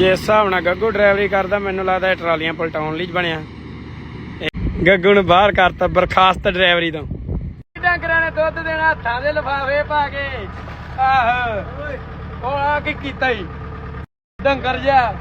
ਜਿਸ ਹਿਸਾਬ ਨਾਲ ਗੱਗੂ ਡਰਾਈਵਰੀ ਕਰਦਾ, ਮੈਨੂੰ ਲੱਗਦਾ ਇਹ ਟਰਾਲੀਆਂ ਪਲਟਾਉਣ ਲਈ ਬਣਿਆ। ਇਹ ਗੱਗੂ ਨੂੰ ਬਾਹਰ ਕਰਤਾ ਬਰਖਾਸਤ ਡਰਾਈਵਰੀ ਤੋਂ। ਡੰਗਰਾਂ ਨੇ ਦੁੱਧ ਦੇਣਾ, ਹੱਥਾਂ ਦੇ ਲਫਾਫੇ ਪਾ ਕੇ। ਆਹ। ਉਹ ਆ ਕੀ ਕੀਤਾ ਈ ਡੰਗਰ ਜਾ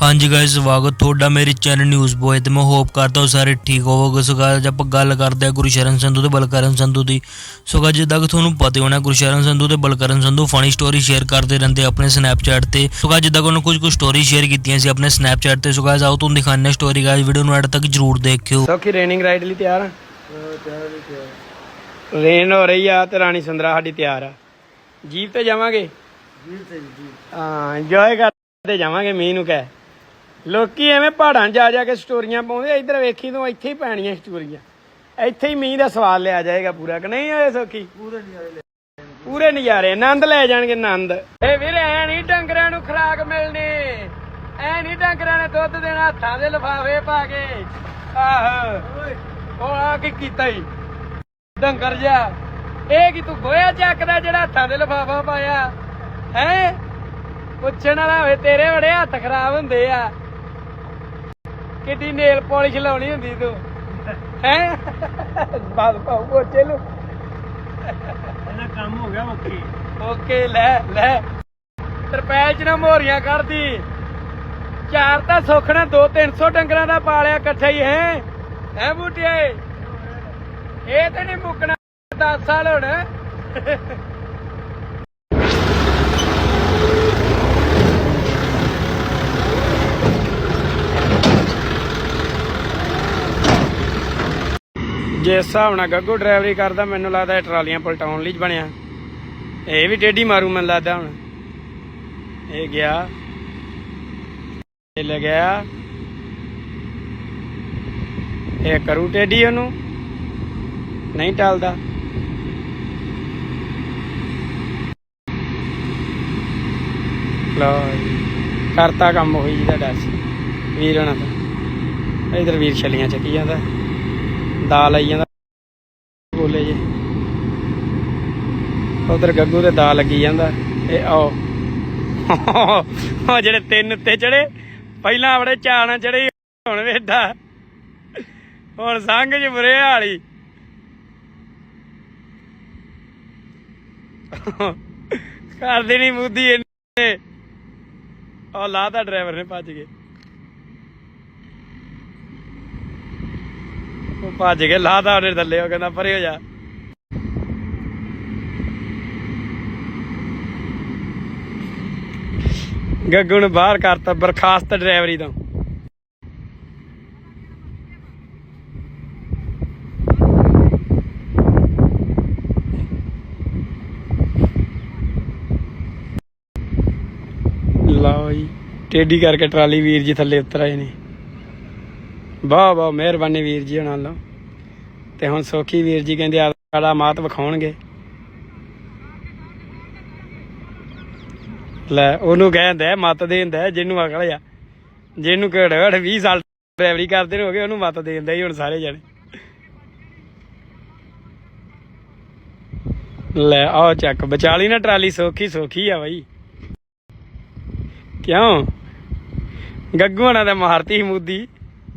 ਹਾਂਜੀ ਗਾਇਸ ਸਵਾਗਤ ਤੁਹਾਡਾ ਮੇਰੇ ਚੈਨਲ ਨਿਊਜ਼ ਬੋਏ ਤੇ। ਮੈਂ ਹੋਪ ਕਰਦਾ ਹਾਂ ਸਾਰੇ ਠੀਕ ਹੋਵੋਗੇ। ਸੋ guys, ਆਪਾਂ ਗੱਲ ਕਰਦੇ ਹਾਂ ਗੁਰਸ਼ਰਨ ਸੰਧੂ ਤੇ ਬਲਕਰਨ ਸੰਧੂ ਦੀ। ਸੋ guys, ਜਿੱਦਾਂ ਕਿ ਤੁਹਾਨੂੰ ਪਤਾ ਹੋਣਾ ਗੁਰਸ਼ਰਨ ਸੰਧੂ ਤੇ Balkaran Sandhu funny story share ਕਰਦੇ ਰਹਿੰਦੇ ਆਪਣੇ ਸਨੈਪਚੈਟ ਤੇ। ਸੋ guys, ਜਿੱਦਾਂ ਕਿ ਉਹਨਾਂ ਕੁਝ ਕੁ ਸਟੋਰੀ ਸ਼ੇਅਰ ਕੀਤੀਆਂ ਸੀ ਆਪਣੇ ਸਨੈਪਚੈਟ ਤੇ। ਸੋ guys, ਆਓ ਤੁਹਾਨੂੰ ਦਿਖਾਉਂਦੇ ਹਾਂ ਸਟੋਰੀ ਗਾਇਸ ਵੀਡੀਓ ਨੂੰ ਐਡ ਤੱਕ ਜਰੂਰ ਦੇਖਿਓ। ਸੌਖੀ ਰੇਨਿੰਗ ਰਾਈਡ ਲਈ ਤਿਆਰ ਆ? ਰੇਨ ਹੋ ਰਹੀ ਆ ਤੇ ਰਾਣੀ ਸੁੰਦਰਾ ਸਾਡੀ ਤਿਆਰ ਆ। ਜੀਪ ਤੇ ਜਾਵਾਂਗੇ? ਜੀਪ ਤੇ ਜੀਪ। ਹਾਂ ਇੰਜੋਏ ਕਰਦੇ ਜਾਵਾਂਗੇ ਮੀਂਹ ਨੂੰ ਕਹਿ। ਲੋਕੀ ਐਵੇਂ ਪਹਾੜਾਂ 'ਚ ਜਾ ਜਾ ਕੇ ਸਟੋਰੀਆਂ ਪਾਉਂਦੇ ਇੱਧਰ ਵੇਖੀ ਤੂੰ ਇੱਥੇ ਹੀ ਪੈਣੀਆਂ ਸਟੋਰੀਆਂ। ਇੱਥੇ ਹੀ ਮੀਂਹ ਦਾ ਸਵਾਲ ਲਿਆ ਜਾਏਗਾ ਪੂਰਾ ਕਿ ਨਹੀਂ ਹੋਏ ਸੌਖੀ? ਪੂਰੇ ਨਜ਼ਾਰੇ ਪੂਰੇ ਨਜ਼ਾਰੇ ਆਨੰਦ ਲੈ ਜਾਣਗੇ ਆਨੰਦ। ਏ ਵੀਰੇ ਐ ਨਹੀਂ ਡੰਗਰਾਂ ਨੂੰ ਖਰਾਕ ਮਿਲਣੀ ਐ ਨਹੀਂ ਡੰਗਰਾਂ ਨੇ ਦੁੱਧ ਦੇਣਾ ਹੱਥਾਂ ਦੇ ਲਫਾਫੇ ਪਾ ਕੇ। ਆਹ ਉਹ ਆ ਕੀ ਕੀਤਾ ਈ? ਡੰਗਰ ਜਾ ਇਹ ਕੀ ਤੂੰ ਗੋਇਆ ਚੱਕਦਾ ਜਿਹੜਾ ਹੱਥਾਂ ਦੇ ਲਫਾਫਾ ਪਾਇਆ? ਹੈ? ਪੁੱਛਣ ਵਾਲਾ ਹੋਵੇ ਤੇਰੇ ਬੜੇ ਹੱਥ ਖਰਾਬ ਹੁੰਦੇ ਆ। ਕਿੱਡੀ ਨੇਲ ਪਾਲਿਸ਼ ਲਾਉਣੀ ਹੁੰਦੀ ਤੂੰ? ਹੈ? ਬਾਦ ਪਾਉ ਪੋਚੇ ਨੂੰ। ਇਹਦਾ ਕੰਮ ਹੋ ਗਿਆ ਮੁੱਕੀ ਓਕੇ ਲੈ ਲੈ। ਤਰਪੈਲ ਚ ਨਾ ਮੋਰੀਆਂ ਕਰਦੀ। ਚਾਰ ਤਾਂ ਸੁੱਖਣਾ 2 300 ਡੰਗਰਾਂ ਦਾ ਪਾਲਿਆ ਇਕੱਠਾ ਹੀ ਹੈ? ਹੈ ਬੂਟੇ ਇਹ? ਤੇ ਨਹੀਂ ਮੁੱਕਣਾ 10 ਸਾਲ ਹੁਣ। ਜਿਸ ਹਿਸਾਬ ਨਾਲ ਗੱਗੂ ਡਰਾਈਵਰੀ ਕਰਦਾ, ਮੈਨੂੰ ਲੱਗਦਾ ਇਹ ਟਰਾਲੀਆਂ ਪਲਟਾਉਣ ਲਈ ਬਣਿਆ। ਇਹ ਵੀ ਟੇਢੀ ਮਾਰੂ, ਮੈਨੂੰ ਲੱਗਦਾ ਹੁਣ। ਇਹ ਗਿਆ। ਇਹ ਲੱਗਿਆ ਇਹ ਕਰੂ ਟੇਢੀ ਉਹਨੂੰ। ਨਹੀਂ ਟਲਦਾ। ਲਓ ਕਰਤਾ ਕੰਮ ਹੋਈ ਜਿਹਦਾ ਦੱਸ ਵੀਰ ਹੋਣਾ ਦਾ ਇਧਰ ਵੀਰ ਛਲੀਆਂ ਚੱਕੀ ਜਾਂਦਾ। ਦਾਲ ਆਈ ਜਾਂਦਾ। ਬੋਲੇ ਜੇ। ਉਧਰ ਗੱਗੂ ਤੇ ਦਾਲ ਲੱਗੀ ਜਾਂਦਾ। ਇਹ ਆਓ। ਉਹ ਜਿਹੜੇ ਤਿੰਨ ਉੱਤੇ ਚੜੇ, ਪਹਿਲਾਂ ਬੜੇ ਚਾਣਾ ਚੜੇ, ਹੁਣ ਵੇਡਾ ਹੁਣ ਸੰਗ ਚ ਬੁਰੇ ਹਾਲੀ ਕਰ ਦੇਣੀ ਮੁੱਦੀ ਇਹਨੇ ਉਹ ਲਾਤਾ ਡਰਾਈਵਰ ਨੇ ਭੱਜ ਗਏ ਉਹ ਭੱਜ ਕੇ ਲਾਤਾ ਉਹਨੇ ਥੱਲੇ, ਉਹ ਕਹਿੰਦਾ, ਪਰੇ ਹੋ ਜਾ। ਗੱਗੂ ਨੂੰ ਬਾਹਰ ਕਰਤਾ ਬਰਖਾਸਤ ਡਰਾਈਵਰੀ ਤੋਂ। ਲਓ ਜੀ ਟੇਡੀ ਕਰਕੇ ਟਰਾਲੀ ਵੀਰ ਜੀ ਥੱਲੇ ਉਤਰ ਆਏ ਨੇ। ਵਾਹ ਵਾਹ, ਮਿਹਰਬਾਨੀ ਵੀਰ ਜੀ ਉਹਨਾਂ ਵੱਲੋਂ। ਤੇ ਹੁਣ ਸੋਖੀ ਵੀਰ ਜੀ ਕਹਿੰਦੇ ਆਲਾ ਮਾਤ ਵਿਖਾਉਣਗੇ। ਲੈ, ਉਹਨੂੰ ਕਹਿੰਦਾ, ਮਤ ਦੇਂਦਾ ਜਿਹਨੂੰ ਅਕਲ ਆ। ਜਿਹਨੂੰ ਘੜ 20 ਸਾਲ ਡਰਾਈਵਰੀ ਕਰਦੇ ਨੇ ਹੋ ਉਹਨੂੰ ਮਤ ਦੇਂਦਾ ਹੀ ਹੁਣ ਸਾਰੇ ਜਣੇ। ਲੈ ਆਓ ਚੱਕ, ਵਿਚਾਲੀ ਨਾ ਟਰਾਲੀ ਸੋਖੀ ਸੋਖੀ ਆ ਬਾਈ। ਕਿਉਂ? ਗੱਗੂ ਹਣਾ ਦਾ ਮਾਰਤੀ ਸੀ ਮੁੱਦੀ।